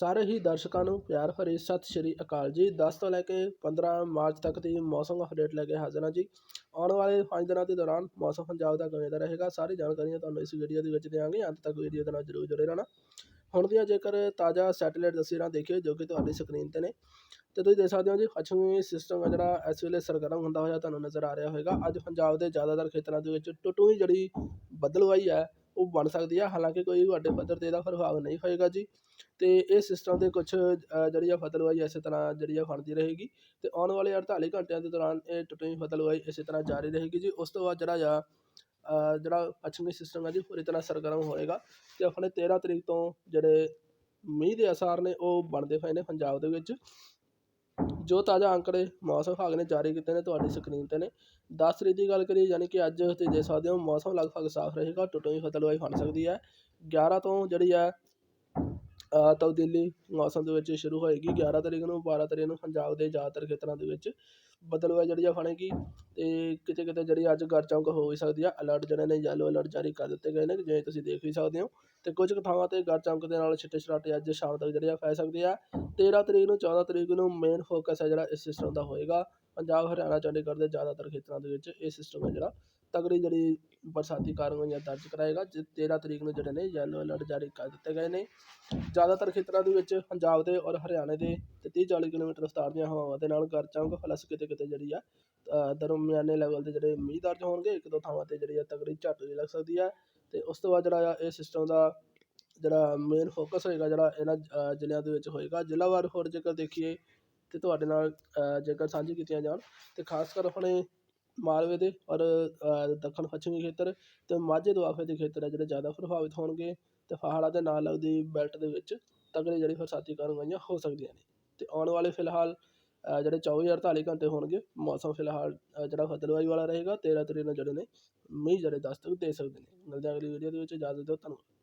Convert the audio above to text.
ਸਾਰੇ ਹੀ ਦਰਸ਼ਕਾਂ ਨੂੰ ਪਿਆਰ ਭਰੀ ਸਤਿ ਸ਼੍ਰੀ ਅਕਾਲ ਜੀ। 10 ਤੋਂ ਲੈ ਕੇ 15 ਮਾਰਚ ਤੱਕ ਦੀ ਮੌਸਮ ਅਪਡੇਟ ਲੈ ਕੇ ਹਾਜ਼ਰ ਹਾਂ ਜੀ। ਆਉਣ ਵਾਲੇ 5 ਦਿਨਾਂ ਦੇ ਦੌਰਾਨ ਮੌਸਮ ਪੰਜਾਬ ਦਾ ਕਿਵੇਂ ਦਾ ਰਹੇਗਾ, ਸਾਰੀ ਜਾਣਕਾਰੀਆਂ ਤੁਹਾਨੂੰ ਇਸ ਵੀਡੀਓ ਦੇ ਵਿੱਚ ਦੇਵਾਂਗੇ ਅੰਤ ਤੱਕ ਵੀਡੀਓ ਦੇ ਨਾਲ ਜਰੂਰ ਜੁੜੇ ਰਹਿਣਾ। ਹੁਣ ਦੀਆਂ ਜੇਕਰ ਤਾਜ਼ਾ ਸੈਟੇਲਾਈਟ ਤਸਵੀਰਾਂ ਦੇਖੀਏ, ਜੋ ਕਿ ਤੁਹਾਡੀ ਸਕਰੀਨ ਤੇ ਨੇ, ਤੇ ਤੁਸੀਂ ਦੇਖ ਸਕਦੇ ਹੋ ਜੀ, ਪੱਛਮੀ ਸਿਸਟਮ ਹੈ ਜਿਹੜਾ ਇਸ ਵੇਲੇ ਸਰਗਰਮ ਹੁੰਦਾ ਹੋਇਆ ਤੁਹਾਨੂੰ ਨਜ਼ਰ ਆ ਰਿਹਾ ਹੋਵੇਗਾ। ਅੱਜ ਪੰਜਾਬ ਦੇ ਜ਼ਿਆਦਾਤਰ ਖੇਤਰਾਂ ਦੇ ਵਿੱਚ ਟੁੱਟੂਈ ਜਿਹੜੀ ਬੱਦਲਵਾਈ ਹੈ ਉਹ ਬਣ ਸਕਦੀ ਹੈ ਹਾਲਾਂਕਿ ਕੋਈ ਵੱਡੇ ਪੱਧਰ ਤੇ ਇਹਦਾ ਪ੍ਰਭਾਵ ਨਹੀਂ ਹੋਏਗਾ ਜੀ। ਅਤੇ ਇਹ ਸਿਸਟਮ ਦੇ ਕੁਛ ਜਿਹੜੀ ਆ ਫਤਲਵਾਈ ਇਸੇ ਤਰ੍ਹਾਂ ਜਿਹੜੀ ਆ ਬਣਦੀ ਰਹੇਗੀ। ਅਤੇ ਆਉਣ ਵਾਲੇ 48 ਘੰਟਿਆਂ ਦੇ ਦੌਰਾਨ ਇਹ ਟੁੱਟੀ ਫਤਲਵਾਈ ਇਸੇ ਤਰ੍ਹਾਂ ਜਾਰੀ ਰਹੇਗੀ ਜੀ। ਉਸ ਤੋਂ ਬਾਅਦ ਜਿਹੜਾ ਆ ਜਿਹੜਾ ਪੱਛਮੀ ਸਿਸਟਮ ਹੈ ਜੀ, ਪੂਰੀ ਤਰ੍ਹਾਂ ਸਰਗਰਮ ਹੋਏਗਾ। ਅਤੇ ਆਪਣੇ 13 ਤਰੀਕ ਤੋਂ ਜਿਹੜੇ ਮੀਂਹ ਦੇ ਅਸਾਰ ਨੇ, ਉਹ ਬਣਦੇ ਪਏ ਨੇ ਪੰਜਾਬ ਦੇ ਵਿੱਚ। ਜੋ ਤਾਜ਼ਾ ਅੰਕੜੇ ਮੌਸਮ ਵਿਭਾਗ ਨੇ ਜਾਰੀ ਕੀਤੇ ਨੇ ਤੁਹਾਡੀ ਸਕਰੀਨ ਤੇ ਨੇ। 10 ਤਰੀਕ ਦੀ ਗੱਲ ਕਰੀਏ, ਯਾਨੀ ਕਿ ਅੱਜ ਤੁਸੀਂ ਦੇਖ ਸਕਦੇ ਹੋ, ਮੌਸਮ ਲਗਭਗ ਸਾਫ਼ ਰਹੇਗਾ ਟੁੱਟਵੀਂ ਫਤਲਵਾਈ ਬਣ ਸਕਦੀ ਹੈ। 11 ਤੋਂ ਜਿਹੜੀ ਹੈ ਤਬਦੀਲੀ ਮੌਸਮ ਦੇ ਵਿੱਚ ਸ਼ੁਰੂ ਹੋਏਗੀ 11 ਤਰੀਕ ਨੂੰ 12 ਤਰੀਕ ਨੂੰ ਪੰਜਾਬ ਦੇ ਜ਼ਿਆਦਾਤਰ ਖੇਤਰਾਂ ਦੇ ਵਿੱਚ ਬਦਲਵਾਈ ਜਿਹੜੀ ਆ ਫਣੇਗੀ ਅਤੇ ਕਿਤੇ ਕਿਤੇ ਜਿਹੜੀ ਅੱਜ ਗਰ ਚਮਕ ਹੋ ਵੀ ਸਕਦੀ ਆ ਅਲਰਟ ਜਿਹੜੇ ਨੇ ਯੈਲੋ ਅਲਰਟ ਜਾਰੀ ਕਰ ਦਿੱਤੇ ਗਏ ਨੇ ਜਿਵੇਂ ਤੁਸੀਂ ਦੇਖ ਵੀ ਸਕਦੇ ਹੋ ਅਤੇ ਕੁਝ ਕੁ ਥਾਵਾਂ ਤੇ ਗਰ ਚਮਕ ਦੇ ਨਾਲ ਛਿੱਟੇ ਛਰਾਟੇ ਅੱਜ ਸ਼ਾਮ ਤੱਕ ਜਿਹੜੇ ਆ ਪੈ ਸਕਦੇ ਆ। 13 ਤਰੀਕ ਨੂੰ 14 ਤਰੀਕ ਨੂੰ ਮੇਨ ਫੋਕਸ ਹੈ ਜਿਹੜਾ ਇਸ ਸਿਸਟਮ ਦਾ ਹੋਏਗਾ। ਪੰਜਾਬ, ਹਰਿਆਣਾ, ਚੰਡੀਗੜ੍ਹ ਦੇ ਜ਼ਿਆਦਾਤਰ ਖੇਤਰਾਂ ਦੇ ਵਿੱਚ ਇਹ ਸਿਸਟਮ ਹੈ ਜਿਹੜਾ ਤਗੜੀ ਜਿਹੜੀ ਬਰਸਾਤੀ ਕਾਰਵਾਈਆਂ ਦਰਜ ਕਰਾਏਗਾ, ਜੇ 13 ਤਰੀਕ ਨੂੰ ਜਿਹੜੇ ਨੇ ਯੈਲੋ ਅਲਰਟ ਜਾਰੀ ਕਰ ਦਿੱਤੇ ਗਏ ਨੇ। ਜ਼ਿਆਦਾਤਰ ਖੇਤਰਾਂ ਦੇ ਵਿੱਚ ਪੰਜਾਬ ਦੇ ਔਰ ਹਰਿਆਣੇ ਦੇ ਤੇ 30 40 ਕਿਲੋਮੀਟਰ ਰਫ਼ਤਾਰ ਦੀਆਂ ਹਵਾਵਾਂ ਦੇ ਨਾਲ ਗਰ ਪਲੱਸ ਕਿਤੇ ਕਿਤੇ ਜਿਹੜੀ ਆ ਦਰਮਿਆਨੇ ਲੈਵਲ ਦੇ ਜਿਹੜੇ ਮੀਂਹ ਦਰਜ ਹੋਣਗੇ, ਇੱਕ ਦੋ ਥਾਵਾਂ ਤੇ ਜਿਹੜੀ ਆ ਤਗੜੀ ਝੱਟ ਵੀ ਲੱਗ ਸਕਦੀ ਹੈ ਅਤੇ ਉਸ ਤੋਂ ਬਾਅਦ ਜਿਹੜਾ ਆ, ਇਹ ਸਿਸਟਮ ਦਾ ਜਿਹੜਾ ਮੇਨ ਫੋਕਸ ਹੋਏਗਾ, ਜਿਹੜਾ ਇਹਨਾਂ ਜ਼ਿਲ੍ਹਿਆਂ ਦੇ ਵਿੱਚ ਹੋਏਗਾ। ਜ਼ਿਲ੍ਹਾਵਾਰ ਹੋਰ ਜੇਕਰ ਦੇਖੀਏ ਤੇ ਤੁਹਾਡੇ ਨਾਲ ਜੇਕਰ ਸਾਂਝੀ ਕੀਤੀਆਂ ਜਾਣ ਅਤੇ ਖਾਸ ਕਰ ਆਪਣੇ ਮਾਲਵੇ ਦੇ ਔਰ ਦੱਖਣ ਪੱਛਮੀ ਖੇਤਰ ਅਤੇ ਮਾਝੇ ਦੁਆਬੇ ਦੇ ਖੇਤਰ ਹੈ ਜਿਹੜੇ ਜ਼ਿਆਦਾ ਪ੍ਰਭਾਵਿਤ ਹੋਣਗੇ ਅਤੇ ਪਹਾੜਾਂ ਦੇ ਨਾਲ ਲੱਗਦੀ ਬੈਲਟ ਦੇ ਵਿੱਚ ਤਕੜੀ ਜਿਹੜੀ ਬਰਸਾਤੀ ਕਾਰਵਾਈਆਂ ਹੋ ਸਕਦੀਆਂ ਨੇ। ਅਤੇ ਆਉਣ ਵਾਲੇ ਫਿਲਹਾਲ ਜਿਹੜੇ 24 48 ਘੰਟੇ ਹੋਣਗੇ, ਮੌਸਮ ਫਿਲਹਾਲ ਜਿਹੜਾ ਬਦਲਵਾਈ ਵਾਲਾ ਰਹੇਗਾ 13 ਤਰੀਕ ਨੂੰ ਜਿਹੜੇ ਨੇ ਮੀਂਹ ਜਿਹੜੇ ਦਸ ਤੱਕ ਦੇ ਸਕਦੇ ਨੇ। ਮਿਲਦੇ ਹਾਂ ਅਗਲੀ ਵੀਡੀਓ ਦੇ ਵਿੱਚ। ਇਜਾਜ਼ਤ ਦਿਓ, ਧੰਨਵਾਦ।